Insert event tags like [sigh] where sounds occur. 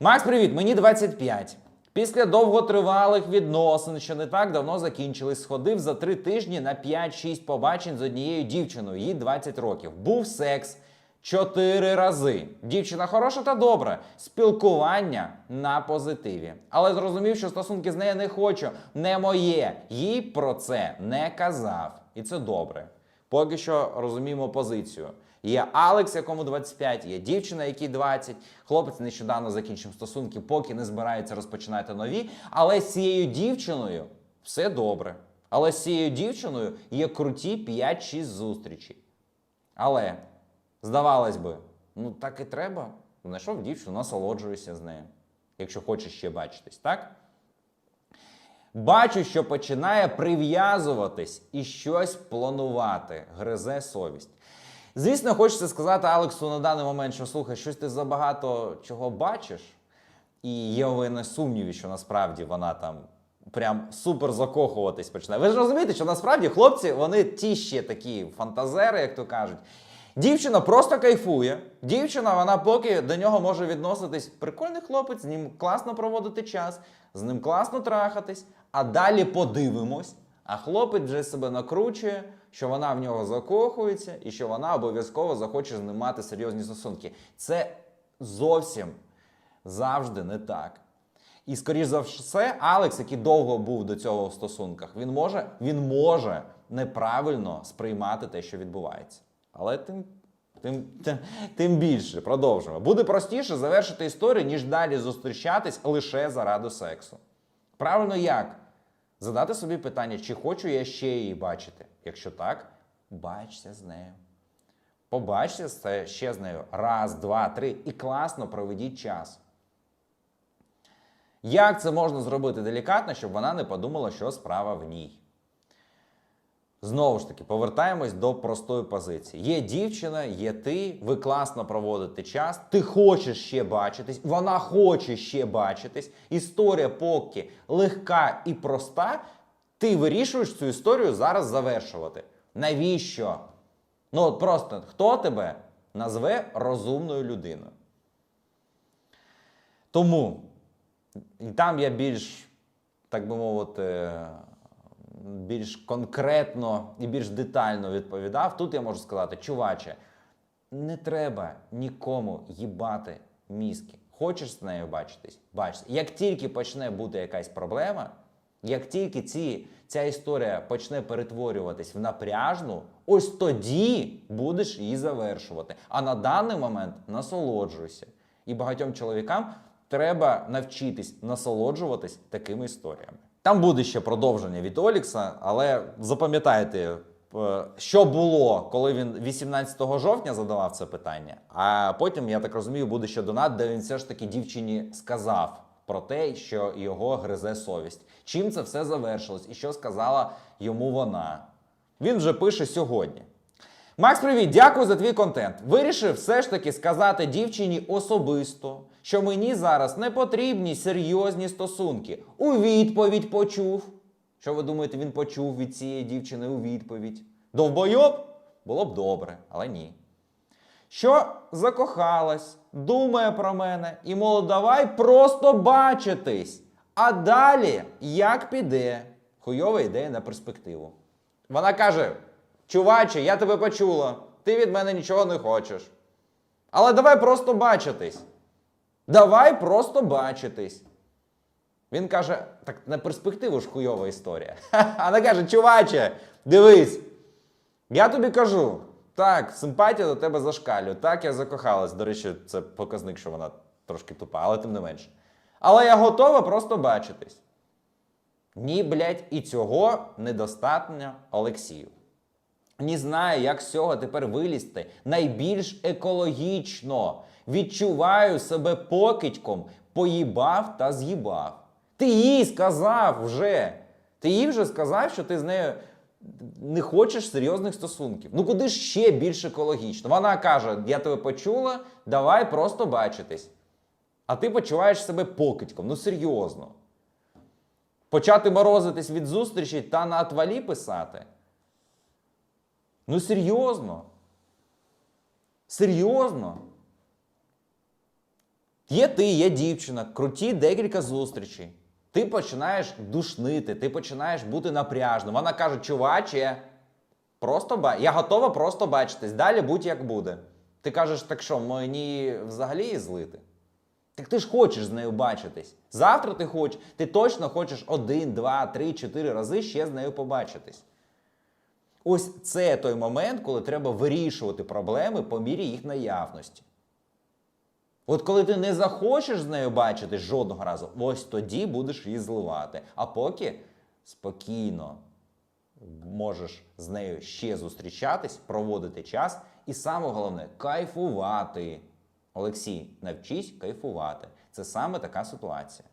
Макс, привіт! Мені 25. Після довготривалих відносин, що не так давно закінчились, сходив за три тижні на 5-6 побачень з однією дівчиною, їй 20 років. Був секс чотири рази. Дівчина хороша та добра. Спілкування на позитиві. Але зрозумів, що стосунки з нею не хочу, не моє. Їй про це не казав. І це добре. Поки що розуміємо позицію. Є Алекс, якому 25, є дівчина, якій 20. Хлопець нещодавно закінчив стосунки, поки не збирається розпочинати нові. Але з цією дівчиною все добре. Але з цією дівчиною є круті 5-6 зустрічей. Але, здавалось би, ну так і треба. Знайшов дівчину, насолоджуюся з нею, якщо хочеш ще бачитись, так? Бачу, що починає прив'язуватись і щось планувати, гризе совість. Звісно, хочеться сказати Алексу на даний момент, що слухай, щось ти забагато чого бачиш, і є у мене сумніви, що насправді вона там прям супер закохуватись почне. Ви ж розумієте, що насправді хлопці вони ті ще такі фантазери, як то кажуть. Дівчина просто кайфує. Дівчина, вона поки до нього може відноситись прикольний хлопець, з ним класно проводити час, з ним класно трахатись, а далі подивимось. А хлопець вже себе накручує, що вона в нього закохується і що вона обов'язково захоче з ним мати серйозні стосунки. Це зовсім завжди не так. І скоріш за все, Алекс, який довго був до цього в стосунках, він може, він може неправильно сприймати те, що відбувається. Але тим, тим, тим, більше продовжуємо. Буде простіше завершити історію, ніж далі зустрічатись лише заради сексу. Правильно як? Задати собі питання, чи хочу я ще її бачити. Якщо так, бачся з нею. Побачся ще з нею раз, два, три і класно проведіть час. Як це можна зробити делікатно, щоб вона не подумала, що справа в ній? Знову ж таки, повертаємось до простої позиції. Є дівчина, є ти, ви класно проводите час, ти хочеш ще бачитись, вона хоче ще бачитись. Історія поки легка і проста. Ти вирішуєш цю історію зараз завершувати. Навіщо? Ну от просто хто тебе назве розумною людиною? Тому там я більш, так би мовити, більш конкретно і більш детально відповідав. Тут я можу сказати, чуваче, не треба нікому їбати мізки. Хочеш з нею бачитись? Бачись. Як тільки почне бути якась проблема, як тільки ці, ця історія почне перетворюватись в напряжну, ось тоді будеш її завершувати. А на даний момент насолоджуйся. І багатьом чоловікам треба навчитись насолоджуватись такими історіями. Там буде ще продовження від Олікса, але запам'ятайте, е, що було, коли він 18 жовтня задавав це питання. А потім, я так розумію, буде ще донат, де він все ж таки дівчині сказав про те, що його гризе совість. Чим це все завершилось і що сказала йому вона. Він вже пише сьогодні. Макс, привіт, дякую за твій контент. Вирішив все ж таки сказати дівчині особисто, що мені зараз не потрібні серйозні стосунки. У відповідь почув. Що ви думаєте, він почув від цієї дівчини у відповідь? Довбойоб? Було б добре, але ні. Що закохалась, думає про мене і мол, давай просто бачитись. А далі як піде? Хуйова ідея на перспективу. Вона каже: Чуваче, я тебе почула, ти від мене нічого не хочеш. Але давай просто бачитись. Давай просто бачитись. Він каже: так на перспективу ж хуйова історія. [laughs] Вона каже: чуваче, дивись, я тобі кажу, так, симпатія до тебе зашкалює. Так, я закохалась. До речі, це показник, що вона трошки тупа, але тим не менше. Але я готова просто бачитись. Ні, блядь, і цього недостатньо Олексію. Не знаю, як з цього тепер вилізти найбільш екологічно. Відчуваю себе покидьком, поїбав та з'їбав. Ти їй сказав вже. Ти їй вже сказав, що ти з нею не хочеш серйозних стосунків. Ну куди ще більш екологічно? Вона каже: я тебе почула, давай просто бачитись. А ти почуваєш себе покидьком. Ну серйозно. Почати морозитись від зустрічі та на отвалі писати. Ну серйозно. Серйозно. Є ти, є дівчина, круті декілька зустрічей. Ти починаєш душнити, ти починаєш бути напряжним. Вона каже, чуваче, просто ба... я готова просто бачитись. Далі будь як буде. Ти кажеш, так що, мені взагалі її злити? Так ти ж хочеш з нею бачитись. Завтра ти хочеш, ти точно хочеш один, два, три, чотири рази ще з нею побачитись. Ось це той момент, коли треба вирішувати проблеми по мірі їх наявності. От коли ти не захочеш з нею бачитись жодного разу, ось тоді будеш її зливати. А поки спокійно можеш з нею ще зустрічатись, проводити час, і саме головне кайфувати. Олексій, навчись кайфувати. Це саме така ситуація.